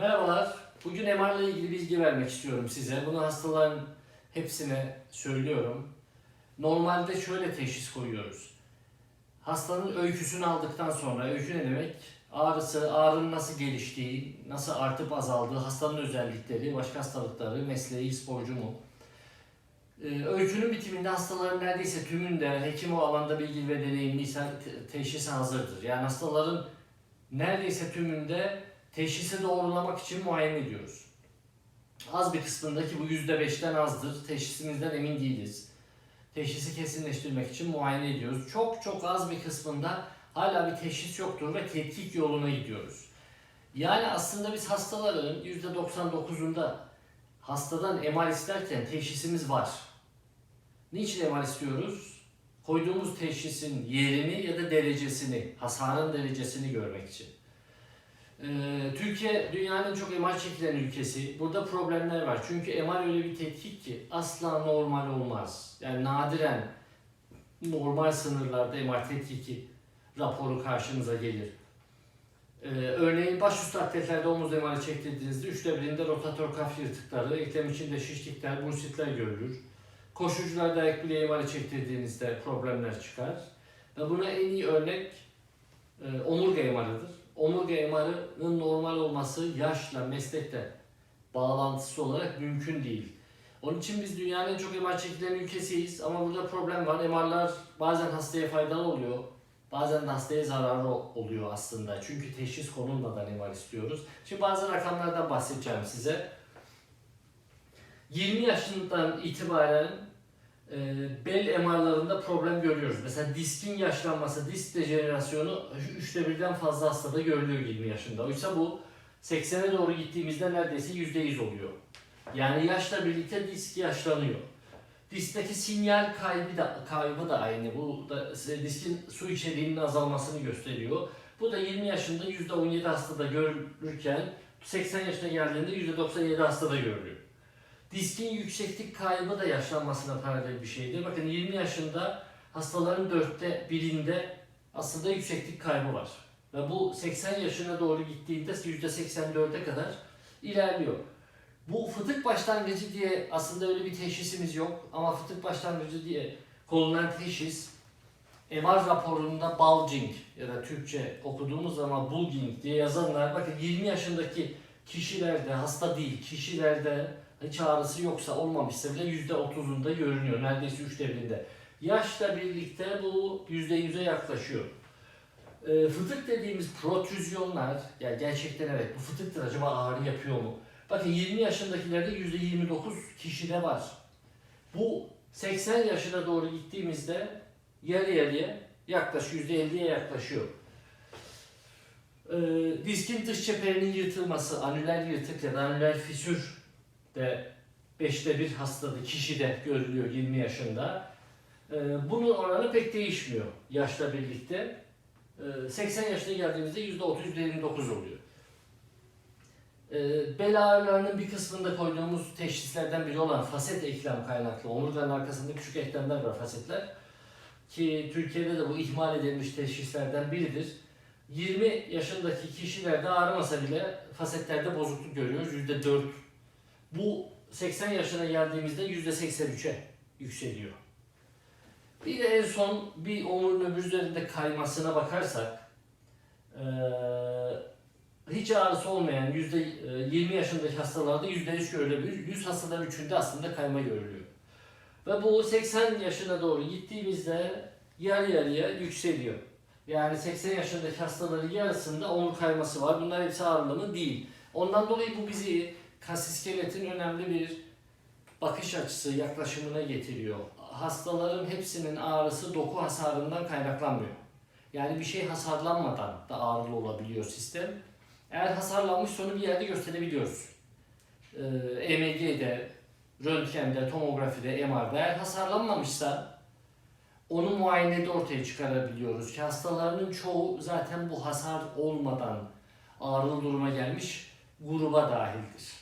Merhabalar. Bugün MR ile ilgili bilgi vermek istiyorum size. Bunu hastaların hepsine söylüyorum. Normalde şöyle teşhis koyuyoruz. Hastanın öyküsünü aldıktan sonra, öykü ne demek? Ağrısı, ağrının nasıl geliştiği, nasıl artıp azaldığı, hastanın özellikleri, başka hastalıkları, mesleği, sporcu mu? Ee, öykünün bitiminde hastaların neredeyse tümünde hekim o alanda bilgi ve deneyimliyse te- teşhisi hazırdır. Yani hastaların neredeyse tümünde teşhisi doğrulamak için muayene ediyoruz. Az bir kısmındaki bu yüzde beşten azdır. Teşhisimizden emin değiliz. Teşhisi kesinleştirmek için muayene ediyoruz. Çok çok az bir kısmında hala bir teşhis yoktur ve tetkik yoluna gidiyoruz. Yani aslında biz hastaların yüzde 99'unda hastadan MR isterken teşhisimiz var. Niçin MR istiyoruz? Koyduğumuz teşhisin yerini ya da derecesini, hasarın derecesini görmek için. Ee, Türkiye dünyanın çok MR çekilen ülkesi. Burada problemler var. Çünkü MR öyle bir tetkik ki asla normal olmaz. Yani nadiren normal sınırlarda MR tetkiki raporu karşınıza gelir. Ee, örneğin başüstü atletlerde omuz MR'ı çektirdiğinizde üçte birinde rotatör kaf yırtıkları, eklem içinde şişlikler, bursitler görülür. Koşucularda ayak bileği MR'ı çektirdiğinizde problemler çıkar. Ve buna en iyi örnek e, omurga MR'ıdır. Omurga MR'ının normal olması yaşla, meslekle bağlantısı olarak mümkün değil. Onun için biz dünyanın en çok MR çekilen ülkesiyiz ama burada problem var. MR'lar bazen hastaya faydalı oluyor, bazen de hastaya zararlı oluyor aslında. Çünkü teşhis konulmadan MR istiyoruz. Şimdi bazı rakamlardan bahsedeceğim size. 20 yaşından itibaren bel MR'larında problem görüyoruz. Mesela diskin yaşlanması, disk dejenerasyonu üçte birden fazla hastada görülüyor 20 yaşında. Oysa bu 80'e doğru gittiğimizde neredeyse %100 oluyor. Yani yaşla birlikte disk yaşlanıyor. Diskteki sinyal kaybı da, kaybı da aynı. Bu da diskin su içeriğinin azalmasını gösteriyor. Bu da 20 yaşında %17 hastada görülürken 80 yaşına geldiğinde %97 hastada görülüyor. Diskin yükseklik kaybı da yaşlanmasına paralel bir şeydir. Bakın 20 yaşında hastaların dörtte birinde aslında yükseklik kaybı var. Ve bu 80 yaşına doğru gittiğinde %84'e kadar ilerliyor. Bu fıtık başlangıcı diye aslında öyle bir teşhisimiz yok ama fıtık başlangıcı diye konulan teşhis MR raporunda bulging ya da Türkçe okuduğumuz zaman bulging diye yazanlar bakın 20 yaşındaki kişilerde hasta değil kişilerde hiç ağrısı yoksa olmamışsa bile %30'unda görünüyor. Neredeyse üçte birinde. Yaşla birlikte bu %100'e yaklaşıyor. E, fıtık dediğimiz protrüzyonlar, yani gerçekten evet bu fıtıktır acaba ağrı yapıyor mu? Bakın 20 yaşındakilerde %29 kişide var. Bu 80 yaşına doğru gittiğimizde yarı yarıya yaklaşıyor, %50'ye yaklaşıyor. E, diskin dış çeperinin yırtılması, anüler yırtık ya da anüler fisür de 5'te bir hastada, kişide görülüyor 20 yaşında. Ee, Bunun oranı pek değişmiyor yaşla birlikte. Ee, 80 yaşına geldiğimizde %30-%29 oluyor. Ee, Bel ağrılarının bir kısmında koyduğumuz teşhislerden biri olan faset eklem kaynaklı, omurganın arkasında küçük eklemler var fasetler. Ki Türkiye'de de bu ihmal edilmiş teşhislerden biridir. 20 yaşındaki kişilerde ağrımasa bile fasetlerde bozukluk görüyoruz. %4 bu 80 yaşına geldiğimizde %83'e yükseliyor. Bir de en son bir omurun öbür üzerinde kaymasına bakarsak eee, hiç ağrısı olmayan yüzde 20 yaşındaki hastalarda %100 görülebilir. 100 hastadan 3'ünde aslında kayma görülüyor. Ve bu 80 yaşına doğru gittiğimizde yarı yarıya yükseliyor. Yani 80 yaşındaki hastaların yarısında omur kayması var. Bunlar hepsi ağrılı mı? Değil. Ondan dolayı bu bizi kas iskeletin önemli bir bakış açısı, yaklaşımına getiriyor. Hastaların hepsinin ağrısı doku hasarından kaynaklanmıyor. Yani bir şey hasarlanmadan da ağrılı olabiliyor sistem. Eğer hasarlanmış onu bir yerde gösterebiliyoruz. Ee, EMG'de, röntgende, tomografide, MR'da eğer hasarlanmamışsa onu muayenede ortaya çıkarabiliyoruz ki hastalarının çoğu zaten bu hasar olmadan ağrılı duruma gelmiş gruba dahildir.